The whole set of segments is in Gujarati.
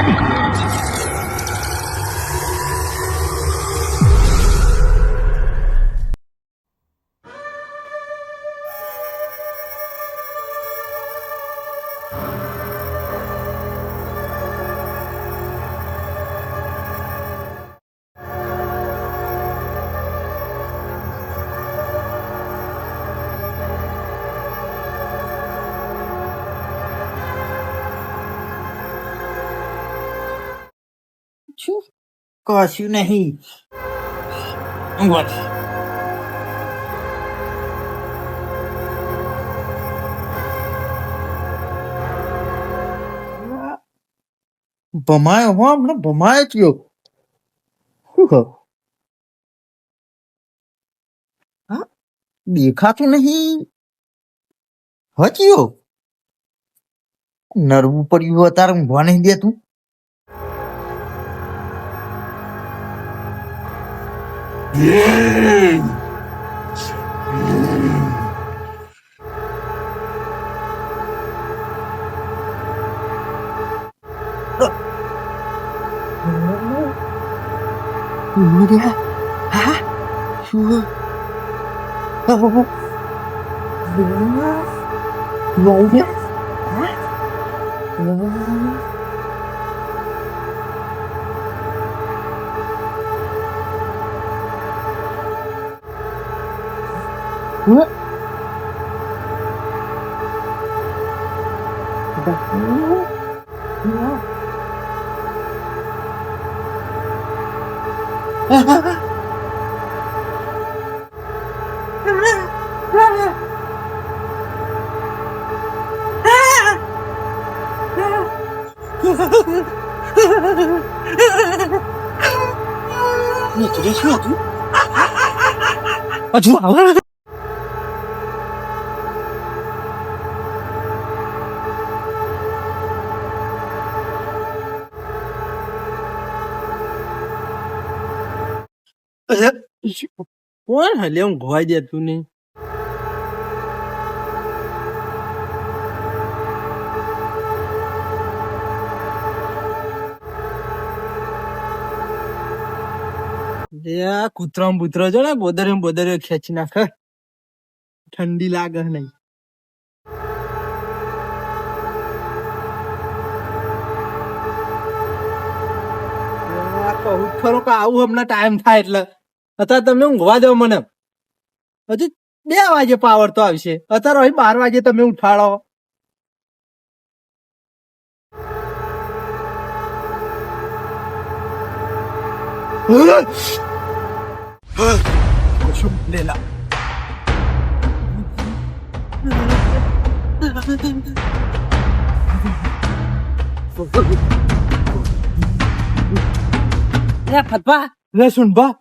શું કશું નહીં ઊંઘવા. ભમાયો હો હમણાં ભમાયો થયો શું કહો? હા દેખાતું નહીં હચ્યો નરવું પડ્યું અત્યારે ઊંઘવા નહીં દેતું เนี่ยฮะชัวเอาเดี๋ยวนะงงเนี่ยฮะ 그? 뭐? 뭐야? 너 도대체 어디? 아, 죽어. કોણ હલે હું ઘોવાઈ દેતું નહીં કૂતરો બુતરો જો ને બોદરે બોદરે ખેંચી નાખે. ઠંડી લાગે નહીં. કહું, ખરો કે આવું હમણાં ટાઈમ થાય એટલે. અત્યારે તમે ઊંઘવા દો મને. હજુ બે વાગે પાવર તો આવશે. અત્યારે અહીં બાર વાગે તમે ઉઠાડો. શું લેલા ફતવા. લે સુન બા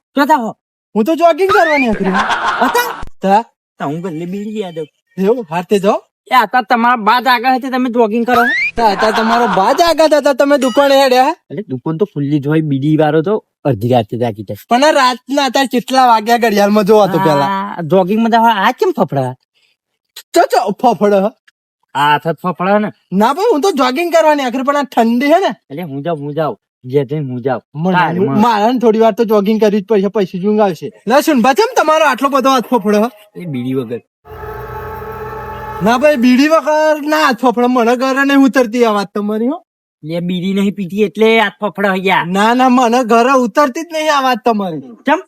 હો હું તો જોગિંગ કરવાની હતી. હતા? તા તો હું ગલ્લે બીડી યાદ એવું? હારતે જાઓ. એ અત્યારે તમારા બાદ આગળ હતી તમે જોગિંગ કરો તા તા તમારો બાદ આગળ હતા તમે દુકાન હેડ્યા એટલે દુકાન તો ખુલ્લી જોઈ બીડી વાળો તો અડધી રાતે જાગી જાય પણ રાત રાતના અત્યારે કેટલા વાગ્યા ઘડિયાળમાં જોવા તો પેલા જોગિંગમાં જવા આ કેમ ફફડા તો ચો ફફડ આ થત ફફડા ને. ના ભાઈ હું તો જોગિંગ કરવાની આખરે પણ આ ઠંડી હે ને. એટલે હું જાઉં હું જાઉં. જે જઈને હું જાઉં. મને- તારમાં. મારે ને થોડી વાર તો જોગિંગ કરવી જ પડશે પછી ઊંઘ આવશે લે સુન બા તમારો આટલો બધો હાથ ફફડો? એ બીડી વગર. ના ભાઈ બીડી વગર ના હાથ ફફડો મને ઘરે નહીં ઉતરતી આ વાત તમારી હો. લે બીડી નહીં પીતી એટલે હાથ ફફડા ગયા. ના ના મને ઘરે ઉતરતી જ નહીં આ વાત તમારી. કેમ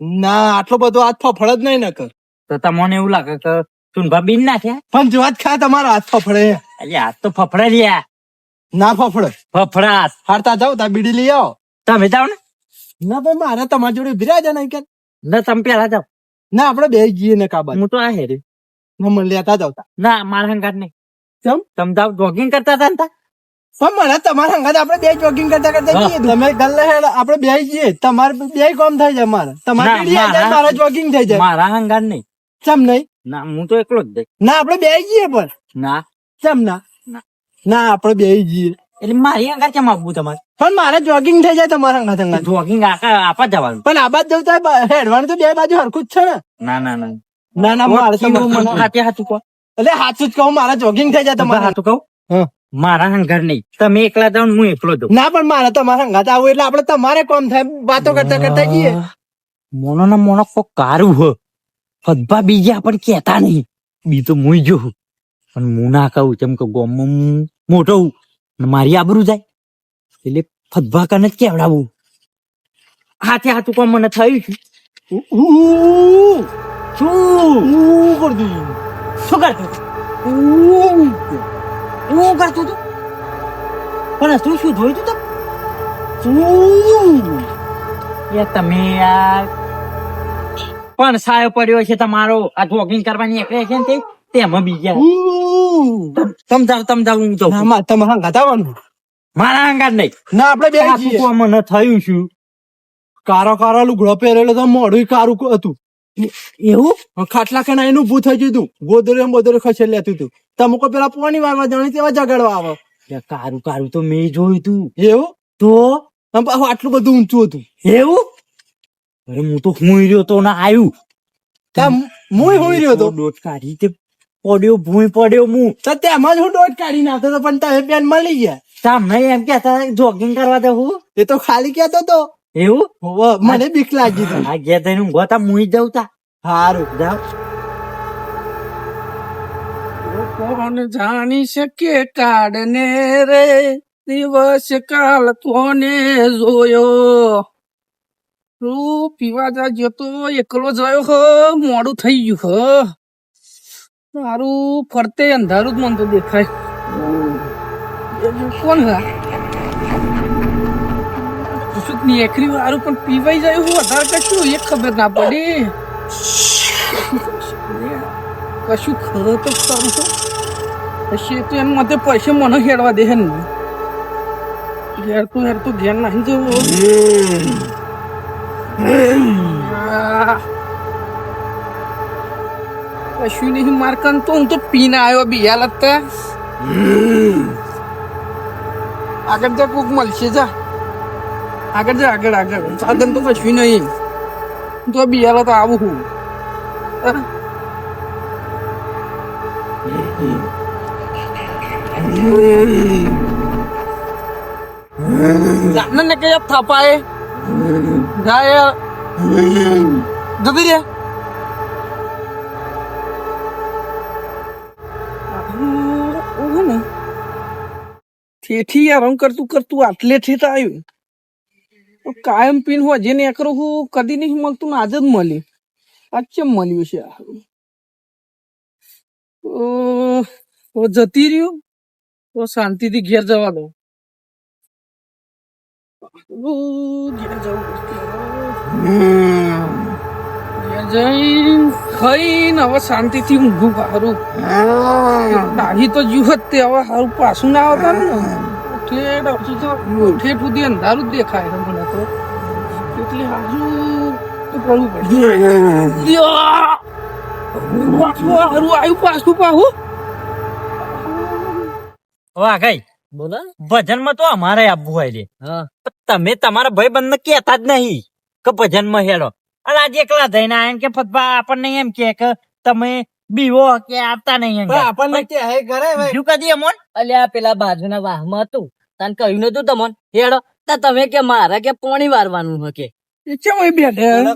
ના આટલો બધો હાથ ફફડ જ નહીં નકર. કર તો તમને એવું લાગે કે સુનભા બીન નાખ્યા પણ જો ખા તમારો હાથ ફફડે. એટલે હાથ તો ફફડા રહ્યા. ના ફફડ ફફડા હાથ હારતા જાઓ તા બીડી લઈ આવો. તમે જાવ ને. ના ભાઈ મારે તમારી જોડે ભીરા જાય કે. ના તમે પેલા જાવ ના આપણે બે જઈએ ને કાબા. હું તો આ હેરે. ના મને લેતા જાવ તા. ના મારા હંગાત નહીં. ચમ તમે જાવ જોગિંગ કરતા હતા ને તા? પણ મને તમારા હંગાત આપણે બે જોગિંગ કરતા કરતા જઈએ તમે ગલ્લે હેડ આપણે બે જઈએ તમારે બે કામ થઈ જાય મારે. તમારે બીડી જાય, મારા- જોગિંગ થઈ જાય. મારા હંગાત નહીં. ચમ નહીં? ના હું તો એકલો જ ના આપણે બે જઈએ પણ. ના. ચમ ના? ના. આપડે બે જઈએ એટલે મારી હંગાત કેમ આવવું તમારે? પણ મારે જોગિંગ થઈ જાય તમારા હંગાત હંગાત જોગિંગ આખા આપા જવાનું. પણ આ બાજુ જવું તો હેડવાનું તો બે બાજુ હરખું જ છે ને. ના ના ના. ના ના મારે મને હાથે હાથું કહો. એટલે હાથું જ કહું મારે જોગિંગ થઈ જાય તમારે. હાથું કહું. મારા હંગાર નહીં. તમે એકલા જાવ હું એકલો જાઉં. ના પણ મારે તમારા સંગાત આવું એટલે આપણે તમારે કોમ થાય વાતો કરતા કરતા જઈએ. મોનો ના મોનો કોક કારું હ. ફદભા બીજા પણ કેતા નહીં. બી તો મુઈ જો પણ હું ના કહું કેમ કે ગોમમાં હું મોટો હું ને મારી આબરું જાય એટલે ફદભા કને જ કેવડાવું હાથે હાથું કોમ મને થયું છે શું ઉ શું કરતું હું કરતું તું પણ તું શું જોયું તું. એ તમે યાર પણ સાયો પડ્યો છે તમારો આ જોગિંગ કરવાની એકલે છે ને તેમાં બીજા સમજાવ સમજાવ હું તો ના, મારે તમારા સંગાત મારા હંગા નહીં. ના આપણે બે જઈએ. મને થયું શું? કારો કારો લુગડો પહેરેલો તો મોઢું કારું હતું. એવું? ખાટલા કે એનું ભૂ થઈ ગયું હતું ગોદરે બોદરે ખસેડ લેતું હતું તમે કોઈ પેલા પોણી વારવા જાણી તેવા જગાડવા આવો. કારું કારું તો મેં જોયું તું. એવું? તો? આટલું બધું ઊંચું હતું. એવું? અરે હું તો હું રહ્યો તો ના આવ્યું. હું હોઈ રહ્યો તો. કાઢી તે પડ્યો ભૂઈ પડ્યો હું તો તેમ જ હું દોઢ કાઢી નાખતો હતો પણ તમે પેન મળી ગયા. તમને એમ કેતા જોગિંગ કરવા જવું એ તો ખાલી કેતો તો. એવું? મને બીક લાગી હતી. આ ગયા થઈને ઊંઘવા તા મુઈ જવું તા. સારું જાઓ કોણ જાણી શકે કાડને રે દિવસ કાલ કોને જોયો. તું પીવા જા તો એકલો જયો હ મોડું થઈ ગયું હો. મારું ફરતે અંધારું જ મન તો દેખાય. કોણ હા? કુસુકની એકરી વારું પણ પીવાઈ જાય હું વધારે કશું એ ખબર ના પડી? કશું ખરો તો કરું પછી તો એમ મતે પૈસે મને હેડવા દે ને. હેડતું હેડતું ઘેર નાખી જવું. કશું નહીં મારકન તો હું તો પીને આવ્યો બિયા લગતા આગળ જા, કોક મળશે, જા. આગળ જા, આગળ આગળ. સાધન તો કશું નહીં. તો બિયાલા તો આવું હું? જાને ને કયા થપાય. જાય જતી રે ઠેઠી યાર રંગ કરતું કરતું આટલે ઠેઠ આવ્યું. તો કાયમ પીન હોય જેને એકરો હું, કદી નહીં મળતું આજે જ મળી. આજ મળ્યું છે? તો તો જતી રહ્યું. તો શાંતિથી ઘેર જવા દો ઘેર જવું જઈને ખાઈને હવે શાંતિથી ઊંઘું સારું નાહી તો જુહત તે હવે સારું પાછું ના આવતા ને. ઠેઠ આવતું તો ઠેઠ સુધી અંધારું જ દેખાય મને તો. એટલે હાજુ તો કરવું પડશે પાછું હારું આવ્યું પાછું પાછું. વાહ ગઈ બોલો ભજનમાં તો અમારે આપવું હોય છે તમે તમારા ભાઈ બંધ કેતા જ નહીં કે ભજનમાં હેડો અને આજે એકલા થઈને આયા કે ફતવા આપણને એમ કે કે તમે બીવો કે આવતા નહીં આપણને કે હે ઘરે બીજું કદી અમોન? અલ્યા પેલા બાજુના વાહમાં હતું તને કહ્યું નતું તમોન? હેડો તમે કે મારે કે પોણી વારવાનું હકે?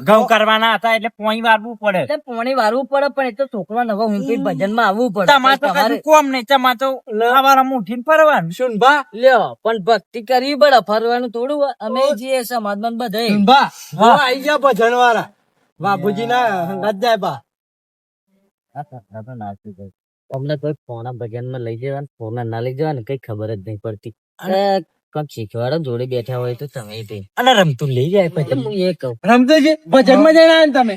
ઘઉં કરવાના હતા એટલે પોઈ વારવું પડે. એટલે પોણી વારવું પડે પણ એ તો છોકરા નવા હું ભજનમાં આવવું પડે. તમારે તો કશું કોમ નહીં તમારે તો સવારમાં ઉઠીને ફરવાનું. સુનભા. લ્યો પણ ભક્તિ કરવી પડે ફરવાનું થોડું. અમે અમે સમાજ સમાજમાં બધા આઈ ગયા ભજન વાળા બાપુજી ના હંગાત જાય બા. અમને કોઈ ફોના ભજનમાં લઈ જવા ફોન ના લઈ જવા ને કઈ ખબર જ નહીં પડતી. કંઈક શીખવાડો જોડે બેઠા હોય તો તમે તે અને રમતું લઈ જાય એટલે પછી હું એ કહું રમતો છે ભજનમાં જઈને આયા ને તમે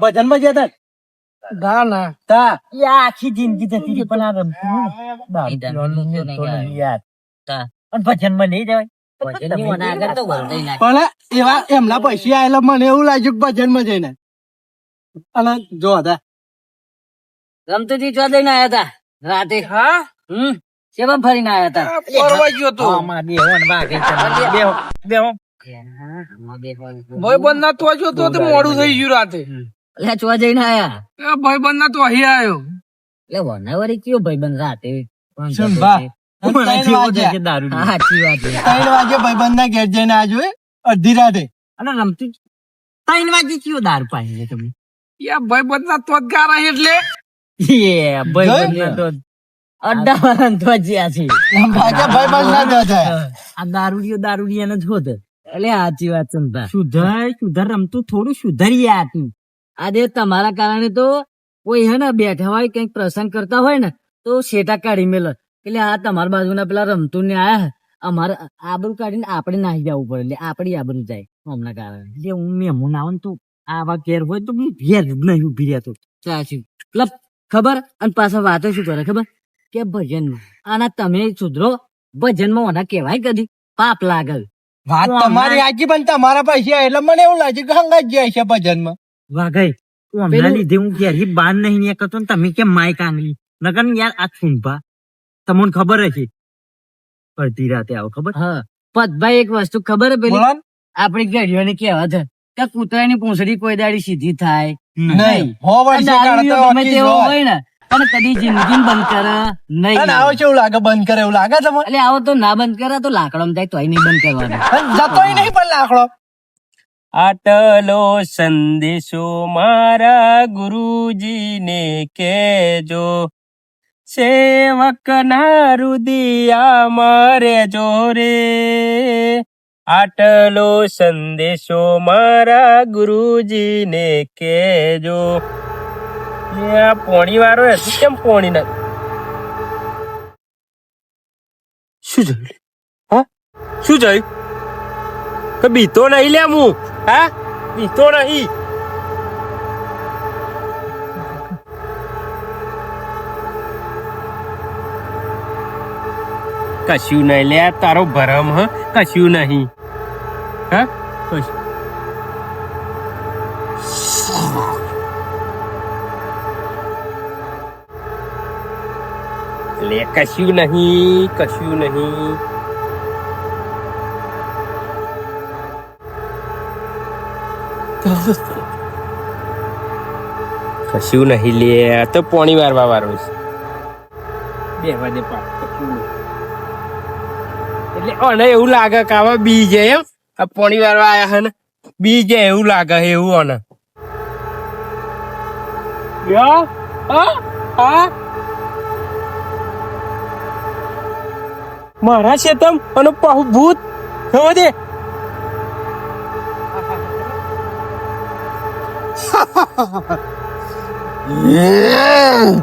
ભજનમાં જતા ના ના તા એ આખી જિંદગી જતી રહી, પણ આ રમતું નહીં. એ દારૂ દારૂ નહીં તો આવે. નહીં યાર. તા. અને ભજનમાં લઈ જવાય ભજનની મને આગળ તો વળતાઈ નાખે. પણ એવા એમના પૈસા આયેલા મને એવું લાગ્યું કે ભજનમાં જઈને અને જો હતા રમતુજી ચો દઈને આયા તા રાતે હા હમ સેવા ફરીને આવ્યા હતા? ફરવા ગયો તો આમાં બે હોન વાગે બે. બે હો ભાઈ બંધ ના તો જો તો મોડું થઈ ગયું રાતે. એટલે ચો જઈને આયા? ભાઈબંધ ના તો અહીં આવ્યો એટલે વનાવરી કયો ભાઈબંધ રાતે? ભાઈબંધ ના અડધી રાતે. અને રમતી ત્રણ વાગે કયો દારૂ પાઈ તમે? યા ભાઈ બધા તો જ ગારા એટલે. એ ભાઈ તો અડ્ડા વાળા તો જ્યાં છે. ભાગ્યા ભાઈબંધ ના ન થાય આ દારૂડીઓ દારૂડિયાને જ હોત. એટલે સાચી વાત ને બા. સુધર સુધર રમતું થોડું સુધરી તું. આજે તમારા કારણે તો કોઈ હે ને બેઠા હોય કંઈક પ્રસંગ કરતા હોય ને તો શેટા કાઢી મેલ. એટલે આ તમારા બાજુના પેલા રમતું ને આયા અમારે આબરું કાઢીને આપણે નાહી જવું પડે. એટલે આપડી આબરું જાય હમણાં કારણે. જે હું મહેમાન આવું ને તો આવા ઘેર હોય તો હું ઘેર નહીં ઊભી રહેતો. સાચી. મતલબ ખબર? અને પાછા વાતો શું કરે ખબર? કે ભજન આના તમે સુધરો ભજનમાં ઓના કહેવાય કદી? પાપ લાગે વાત તમારી આજી પણ તમારા પાસે એટલે મને એવું લાગે કે હંગાત જાય છે ભજનમાં. વાઘાઈ તું હમણાં લીધે હું ઘેર બાર નહીં નીકળતો ને તમે કેમ માય કાંગલી નગર યાર આ છુંભા તમને ખબર હશે. અડધી રાતે આવો ખબર? હા. પદભાઈ એક વસ્તુ ખબર હે પેલી? આપણી? કેવા ઘડીઓની કહેવત છે કે કૂતરાની પૂંછડી કોઈ દાડી સીધી થાય નહીં. ગમે તેવો. હોય ને પણ કદી જિંદગી બંધ કરે નહીં આવો. કેવું લાગે બંધ કરે એવું લાગે તમે એટલે આવો તો ના બંધ કરે તો લાકડો જાય તોય નહીં બંધ કરવાનો. જતોય નહીં પણ લાકડો. આટલો સંદેશો મારા ગુરુજીને કેજો સેવક ના રુદિયા મારે જોરે આટલો સંદેશો મારા ગુરુજીને કેજો આ પોણી વાળો કેમ પોણી ના? શું જોયું શું જોયું? તો બીતો નહીં લે હું? હા? બીતો નહીં. કશું નહીં લે તારો ભરમ, હ? કશું નહીં. હા? કશું લે કશું નહીં કશું નહીં. કશું નહીં લે તો પોણી વારવા વાળો છે. બે દે એટલે ઓને એવું લાગે કે આવા બી એમ આ પોણી વારવા આયા હે ને બી જાય એવું લાગે એવું ઓને. યા? હા? હા? મારા શેતમ અને પાહુ ભૂત ખબર દે દેવ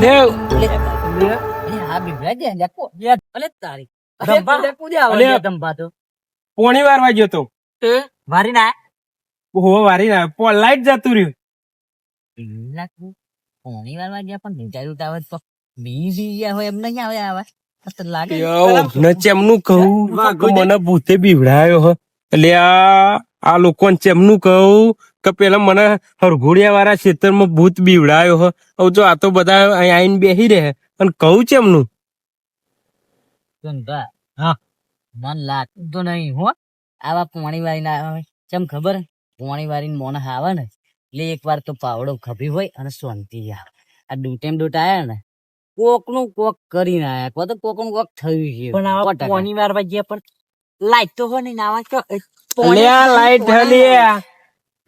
તો પોણી વારવા ગયો તો. વારી ના? હો વારી ના. લાઈટ જતું રહ્યું. પોણી વાળવા ગયા પણ નીચાયું તો આવે તો. બી બી ગયા હોય એમ નહીં આવે આવા. ચેમનું કહું? મને ભૂતે બીવડાયો એટલે આ લોકોને ચેમનું કહું? કે પેલા મને હરઘોડિયા વાળા ખેતરમાં ભૂત બીવડાયો હ. હવે જો આ તો બધા અહીં આવીને બેસી રહે અને કહું ચેમનું? ધંધા હા. મન લાગતું તો નહીં હો. આવા પોણી વાળી ના આવે ચમ ખબર? પોણી વાળી મોણ આવે ને એટલે એક વાર તો પાવડો ખભી હોય અને શાંતિ આવે. આ ડૂટેમ ડૂટ આવ્યા ને કોકનું કોક કરી નાખ્યા કો તો કોકનું કોક થયું છે. પણ આવા. પોની વારવા ગયા પણ લાઈટ તો હોય ને નાવા લાઈટ હલી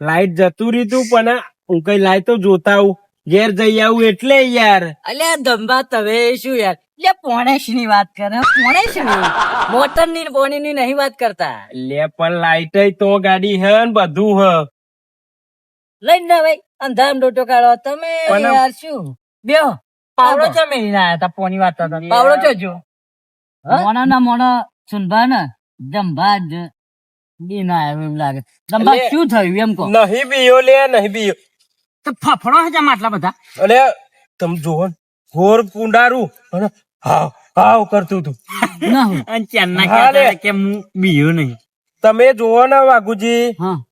લાઈટ જતું રીતું પણ હું કઈ લાઈટ તો જોતા આવું. ઘેર જઈ આવું એટલે યાર. અલ્યા ધંભા તમે શું યાર? લે પોણેશની વાત કરે પોણેશની મોટરની પોણી ની નહીં વાત કરતા. લે પણ લાઈટ તો ગાડી હે ને બધું હે. લઈ ના ભાઈ અંધારામ ડોટો કાઢો. તમે યાર શું? બેહો. પાવડો ચમે ના આયા તા પોની વાત પાવડો જો મોણા ના મોણા સુનભા ને જંભા જ ઈ ના આવ્યો એમ લાગે. જંભા શું થયું એમ કહો? નહીં બીયો લે નહીં બીયો. તો ફફડો હજામ આટલા બધા? અલે તમે જોવો ને, ઘોર કુંડારું અને હાવ હાવ કરતું તું ના અને ચારના કહેતા કે હું બીયો નહીં. તમે જોવો ને વાઘુજી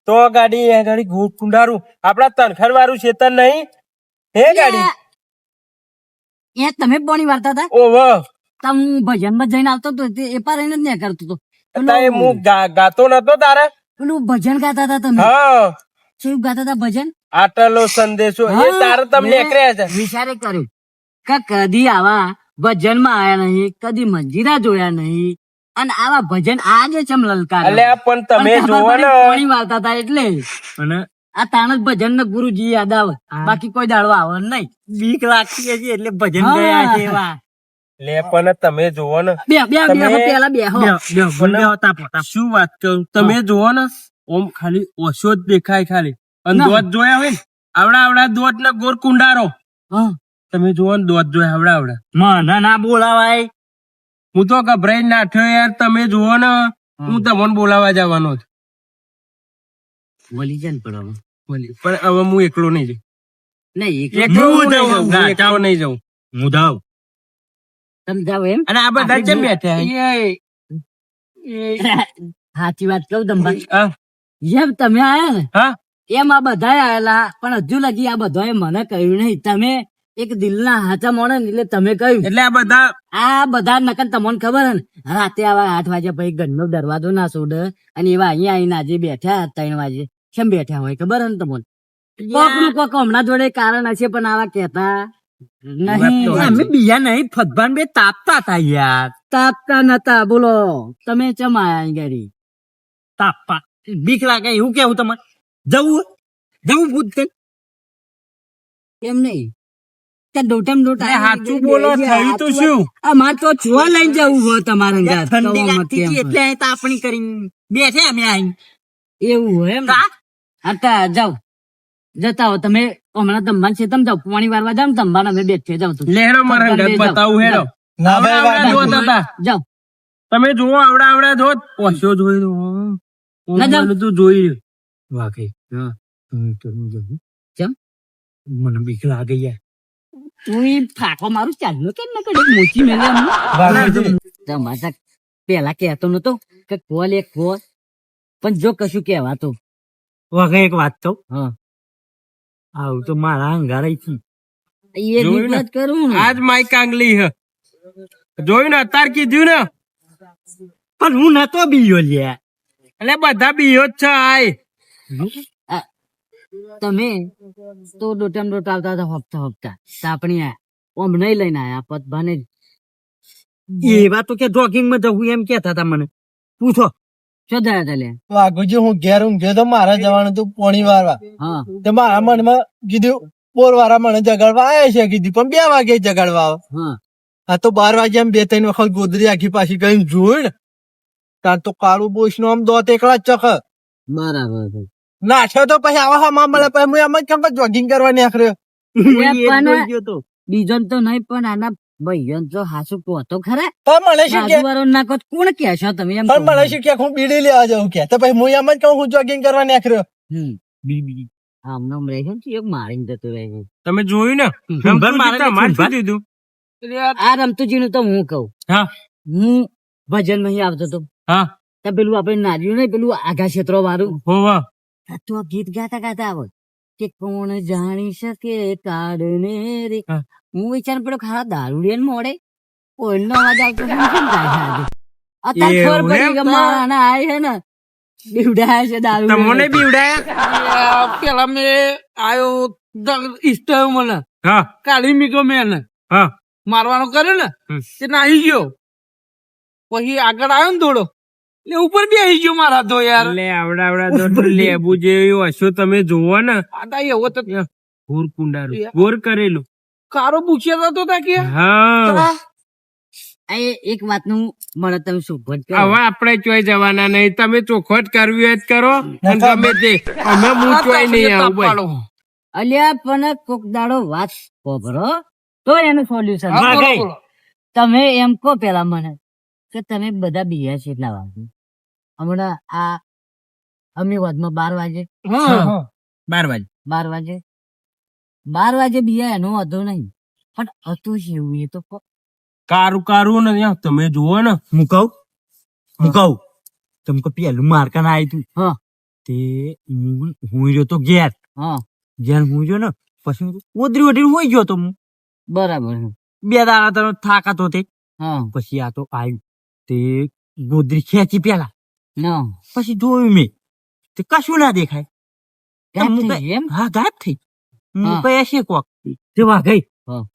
તો ગાડી એ ગાડી ઘોર કુંડારું. આપડા તનખર વાળું ખેતર નહીં. હે ગાડી? એ તમે પોણી વાર્તા હતા? ઓવો તમ હું ભજનમાં જઈને આવતો તો તે એ પાર એને જ નહીં કરતો હતો. તારે હું ગાતો નતો તારે? પેલું ભજન ગાતા હતા તમે? હા. શું ગાતા હતા ભજન? આટલો સંદેશો એ તારે તમને એકરે છે. વિચારે કર્યું કે કદી આવા ભજનમાં આયા નહીં કદી મંજીરા જોયા નહીં અને આવા ભજન આજે ચમ લલકાર. અલ્યા પણ તમે જોવો ને. પાણી વાળતા હતા એટલે. અને આ તાણ જ ભજન ને ગુરુજી યાદ આવે. બાકી કોઈ દાડો આવે નહીં. બીક લાગતી હતી એટલે ભજન ગયા છે એવા. લે પણ તમે જોવો ને. બે બે બે પેલા બે હો. પણ શું વાત કરું? તમે જોવો ને ઓમ ખાલી ઓછો જ દેખાય ખાલી. અને ના. દોત જોયા હોય ને? આવડા આવડા દોત ને ગોર કુંડારો. તમે જોવો ને દોત જોયા આવડા આવડા. મને ના બોલાવાય. હું તો ગભરાઈ નાઠ્યો યાર તમે જોવો ને. હું. તમને બોલાવા જવાનો જ બોલી જાય ને પણ હવે. બોલી. પણ હવે હું એકલો નહીં જઈ નહીં એકલો નહીં જાઉં. હું એકલો નહીં જઉં. હું જાઉં. તમે જાઓ એમ. અને આ બધા કેમ બેઠા સાચી વાત કઉ તમે જેમ તમે આયા ને એમ આ બધા આયેલા. પણ હજુ લગી આ બધાએ મને કહ્યું નહીં. તમે એક દિલના હાચા મોણે એટલે તમે કહ્યું. એટલે આ બધા આ બધા નકર તમને ખબર હે ને રાતે આવા આઠ વાગે પછી ઘરનો દરવાજો ના છોડે અને એવા અહીંયા આવીને આજે બેઠા ત્રણ વાગે. કેમ બેઠા હોય ખબર હે ને તમને? કોકનું કોક હમણાં જોડે કારણ હશે પણ આવા કેતા નહીં અમે બીજા નહીં ફતભાન બે તાપતા હતા યાર. તાપતા નતા બોલો. તમે ચમ આયા ઘરી તાપા બીક લાગે એવું કેવું તમારે? જવું જવું ભૂત કે? કેમ નહીં. દોટમ દોટ સાચું બોલો થયું તો શું? અમાર તો છુઆ લઈને જવું હોય તમારે ઠંડી એટલે તાપણી કરીને બેઠે અમે અહીં. એવું હોય એમ? હતા જાઓ. જતા હો તમે હમણાં તંબાન છે તમે જાવ પાણી વારવા જાવ ને તંબાન અમે બેઠે જાવ તો. લેહડો મારા ઘર બતાવું હેડો. જાઓ. તમે જુઓ આવડા આવડા જો પોસ્યો જોઈ દો ના જાવ તું જોઈ વાકે. વાગે હા. હું તો નહીં જવું. ચમ? મને બીક લાગે યાર. તું ફાકો મારું ચાલ્યો કેમ ના કડે મોચી મેલે તમારા પેલા કહેતો નતો કે કોલ એક કોલ પણ જો કશું કહેવાતું. વાગે એક વાત તો હા. આવું તો મારા જ કરું આજ માય કાંગલી હ. જોયું ને? અતાર કીધું ને? પણ હું નતો બીયો લ્યા. એટલે બધા બીયો જ છે આય. તમે તો ડોટમ દોટ આવતા હતા હપ્તા હપ્તા. તાપણી આયા ઓમ નહીં લઈને આયા પતભાને એવા તો કે જોગિંગમાં જવું એમ કેતા હતા મને. પૂછો. શું થયા હતા વાઘુજી હું ઘેર ઊંઘ્યો તો મારે જવાનું હતું પોણી વારવા. હા. તો મારા મનમાં કીધું બોર વાળા મને જગાડવા આવ્યા છે કીધું. પણ બે વાગે જગાડવા આવે. હા. તો બાર વાગે એમ બે ત્રણ વખત ગોદરી આખી પાછી કઈ જોયું ને તાર તો કાળું બોસ નો આમ દોત એકલા ચખ. બરાબર નાખ્યો તો પછી આવા હા મળે પછી હું એમ જ કેમ જોગિંગ કરવા નીકળ્યો. હું ગયો. બીજો તો નહીં પણ આના ભાઈઓ તો હાસુ પોતો ખરા. પણ મને શું કે? બાજુવાળો ના કહો તો કોણ તમે એમ પણ મને શું કે? હું બીડી લેવા જાઉં કે. તો પછી હું એમ જ કહું હું જોગિંગ કરવા નીકળ્યો. હમ. બી- બી. રહે છે એક મારીને જતો રહે છે. તમે જોયું ને? મારે દીધું આ આ રમતુજી નું તો હું કહું. હા. હું ભજનમાં આવતો તો હા. તો પેલું આપણે નાર્યું ને પેલું આઘા ક્ષેત્રો વાળું હોવા તો આ ગીત ગાતા ગાતા આવે. કે કોણ જાણી શકે કાળને રે? હા. વિચાર પડ્યો ખારા દારૂ ને મોડે. કોઈનો અવાજ આવતો કેમ થાય છે અત્યારે ખબર પડી કે મારા આના આય છે ને બીવડાય છે દારૂ તમને બીવડાયા? પેલા મેં આયો ઈષ્ટ મને. હા. કાઢી મીકો મેં હા. મારવાનો કર્યો ને. તે નાહી ગયો. પછી આગળ આવ્યો ને થોડો એટલે ઉપર બી આવી ગયો મારા તો યાર. લે આવડા આવડા દોત લેબુ જેવું હશો તમે જોવો ને. આ તો એવો તો ગોર કુંડારું. ગોર કરેલું. કારો પૂછ્યા તો તા કે. હા. એક વાતનું મને તમે શોભટ કરો હવે આપણે ચોઈ જવાના નહીં. તમે ચોખવટ કરવી હોય કરો. અને ગમે તે અમે હું ચોઈ નહીં આવું ભાઈ અલ્યા પણ કોક દાડો વાત ખબરો તો એનું સોલ્યુશન. તમે એમ કહો પેલા મને કે તમે બધા બિયા છે એટલા વાગે. હમણાં આ અમીવાદમાં બાર વાગે. બાર વાગે. બાર વાગે. બાર વાગે બીયા એનો વાંધો નહીં. પણ હતું જ એવું એ તો કારું કારું ને ત્યાં તમે જુઓ ને. મુકાવ મુકાવ તમે કે પેલું મારકા ના આવ્યું હા. તે હું હું રહ્યો તો ઘેર. હા. ઘેર હું રહ્યો ને પછી ઓદરી ગોદરી હોય હોઈ ગયો તો હું. બરાબર. બે દાડા તરફ થાકાતો તે. હા. પછી આ તો આવ્યું તે ગોદરી ખેંચી પેલા. ના પછી જોયું મેં. તે કશું ના દેખાય. એમ? હા ગાયબ થઈ. હું છે કોક તે વાઘઈ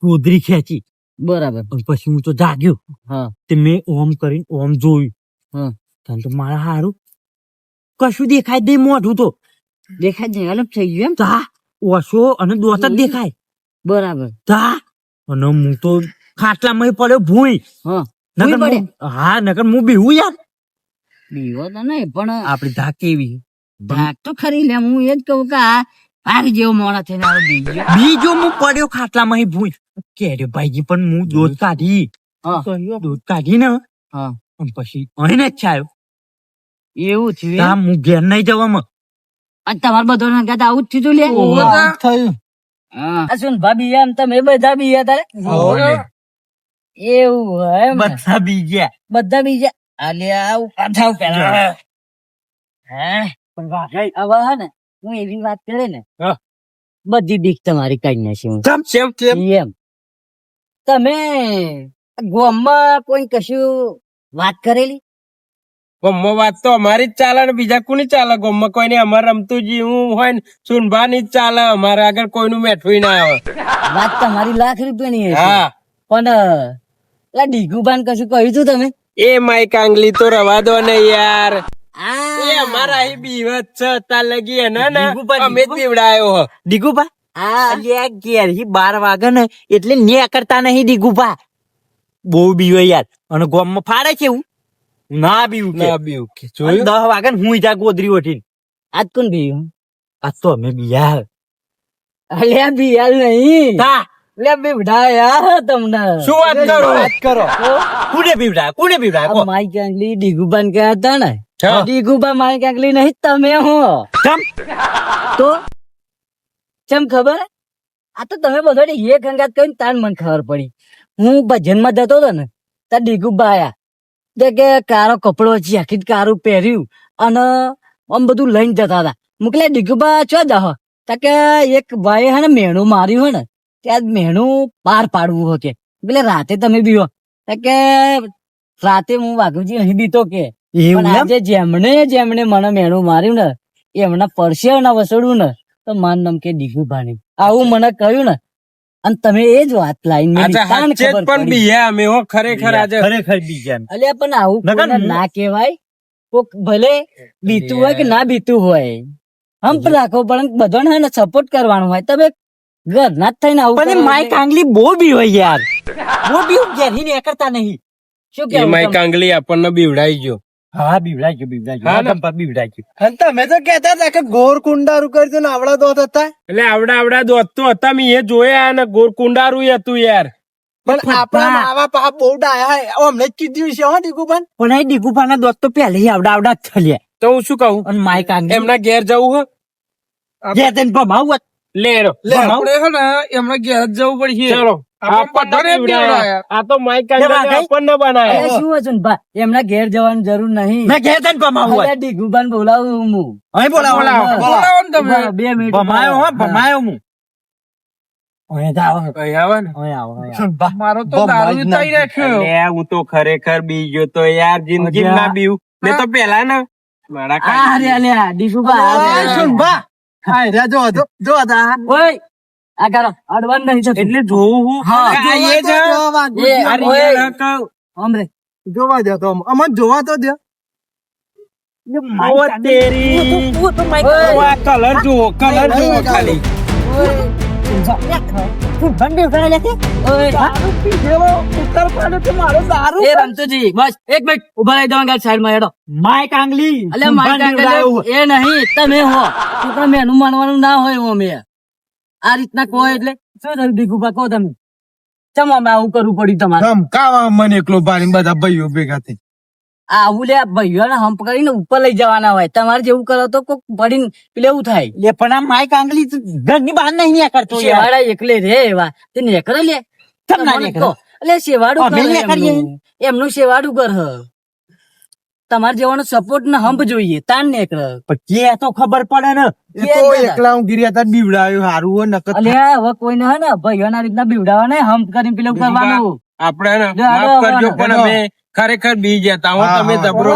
કોદરી ખેંચી બરાબર અને પછી હું તો જાગ્યો તે મેં ઓમ કરીને ઓમ જોયું તને તો મારા હારું કશું દેખાય દે મોઢું તો દેખાય નહીં અલગ થઈ ગયું એમ તા ઓછો અને દોત જ દેખાય બરાબર તા અને હું તો ખાટલામાં પડ્યો ભૂઈ હા નકર ભૂઈ હું- હા નકર હું બીવું યાર બીવો તો નહીં પણ આપડી ધા કેવી ધાક તો ખરી લે હું એ જ કહું કે આ પાર જેવો મોણા થઈને આવો બીજો. બીજો હું પડ્યો ખાટલામાં ભૂઈ. કે રે ભાઈજી પણ હું દૂધ કાઢી. હા. દૂધ કાઢી ને હા. અને પછી અહીં જ છાયો. એવું થયું તા હું ઘેર નહીં જવામાં. અને તમારે બધો ને કહેતા આવું જ થયું લે. થયું. હા. શું ભાભી એમ તમે બધા બી તારે? એવું હોય એમ ને? બધા બીજ્યા બધા બીજા આલ્યા આવું પાછા પેલા હે? પણ વાહ હવે હે ને. હું એવી વાત કરે ને બધી બીક તમારી કઈ નાખી એમ. તમે ગોમમાં કોઈ કશું વાત કરેલી? ગોમો વાત તો અમારી જ ચાલે ને બીજા કોની ચાલે? ગોમમાં કોઈ નહીં અમારે રમતું જી હું હોય ને સુનભા ની જ ચાલે અમારે આગળ કોઈનું મેઠું ના આવે વાત તમારી લાખ રૂપિયાની હા. પણ પેલા ડીગુબાન કશું કહ્યું તું તમે? એ માઈ કાંગલી તો રવા દો ને યાર. એ આ અમારા અહીં બીવત છે તાર લગી એના ને અમે હો. દીગુભા? આ અલ્યા ઘેર હી બાર વાગે ને એટલે ને કરતા નહીં દીગુભા. બહુ બીવે યાર. અને ગોમમાં ફાડે છે એવું? ના બીવું કે. ના બીવ કે. જોયું? 10 વાગે હું જા ગોદરી ઓઠીને આજ કોણ ભીયું આ તો અમે બિયા. અલ્યા બિયાલ નહીં. તા લે બેવડાયા તમને. શું વાત કરો? વાત કરો. કોને બીવડા કોને બીવડા માઈ કાંગલી ડીગુબાન ગયા હતા ને. નહીં તમે હો. તો? ચમ ખબર? આ તો તમે બધો એક અંગાત કરીને તાન મને ખબર પડી. હું ભજનમાં જતો હતો ને ત્યાં ડીગુબા આયા. તે કે કારો કપડો આખી કારું પહેર્યું અને આમ બધું લઈને જતા હતા. મોકલે ડીગુબા ચો જાહો તા કે એક ભાઈ હે ને મેણું માર્યું હે ને ત્યાં મેણું પાર પાડવું હો કે. એટલે રાતે તમે બીઓ તા કે રાતે હું વાઘુજી અહીં બીતો કે. એવું આજે જેમણે જેમણે મને મેણું માર્યું ને એમના પરસે ના વસડવું ને તો માન નામ કે દીઘુ ભાણી આવું મને કહ્યું ને અને તમે એ જ વાત લાઈન પણ બીયા અમે હો ખરેખર આજે. ખરેખર બીજા. અલ્યા પણ આવું ના કહેવાય. કોક ભલે બીતું હોય કે ના બીતું હોય. હંપ રાખો પણ બધાને હે ને સપોર્ટ કરવાનો હોય. તમે ઘર ના જ થઈને આવું પણ એટલે કાંગલી બહુ બીવે યાર. બહુ બી ઘેરી ને કરતા નહીં. શું કે માય કાંગલી આપણને બીવડાઈ ગયો. હા બીવડાઈ ગયો બીવડાઈ હા ને? બીવડાઈ ગયો. અને તમે તો કેતા હતા કે ગોર કુંડારું કરજો ને આવડા દોત હતા. એટલે આવડા આવડા દોત તો હતા મેં એ જોયા અને ગોર કુંડારું હતું યાર. પણ આપણા માવા પા બહુ ડાયા હે. અમને જ કીધું છે હો દીકુબન પણ એ ડીગુભાના દોત તો પહેલે આવડા આવડા જ થયા તો હું શું કહું? અને માય કાંગલી એમના ઘેર જવું હો. ઘેર જઈને ભમાવું લેરો લે આપણે હે ને એમના ઘેર જવું જવું પડશે. ચલો. આ તો? આપણને બનાયા. શું હતું ને એમના ઘેર જવાની જરૂર નહીં. મેં ઘેર જઈને ભમાવું ડીગુબાન બોલાવું હું. અહીં બોલાવો બોલાવો. બોલાવો તમે. બે મિનિટ ભમાયો હો ને. મારો તો દારૂ રાખ્યો. હું તો ખરેખર બીજો ગયો તો યાર જિંદગી. ના બીવું. મેં તો પેલા ને મારા જો જો જો હતા ઓય આ કરો અડવાન નહીં થતું એટલે જોવું હું હા. એ જ. હમરે જોવા દો તો અમને જોવા તો દે. કલર જુઓ કલર જુઓ ખાલી. એ રમતુજી બસ એક મિનિટ. ઊભા રહી જવા સાઈડમાં હેડો. માય કાંગલી મારી કાંગલે એ નહીં તમે હો. તમે એનું માનવાનું ના હોય અમે. આ રીતના કહો એટલે શું થયું? ભીખુભા કહો તમે. ચમ અમે આવું કરવું પડ્યું તમારે? ધમકાવા મને એકલો ભારી બધા ભાઈઓ ભેગા થઈ. આવું લે ભાઈઓને હંપ કરીને ઉપર લઈ જવાના હોય. તમારે જેવું કરો તો કોક પડીને પેલે એવું થાય. લે પણ આ માઈક આંગળી ઘરની બહાર નહીં નીકળતો કરતો શેવાડા એકલે રે એવા. તે નેકરે લે. તમને નેકરો એટલે શેવાડું અમે કરે એમનું. એમનું શેવાડું કર હ. તમારે જેવાનો સપોર્ટ ને હંપ જોઈએ તાન ને કે તો ખબર પડે ને. એ તો એકલા હું ગીરી હતા બીવડાયો હારું હોય નકર અલ્યા હવે કોઈને હે ને ભાઈઓના રીતના બીવડાવા ને હંપ કરીને પેલું કરવાનું. આપણે ને માફ કરજો પણ અમે ખરેખર બી ગયા તા હો તમે જબરો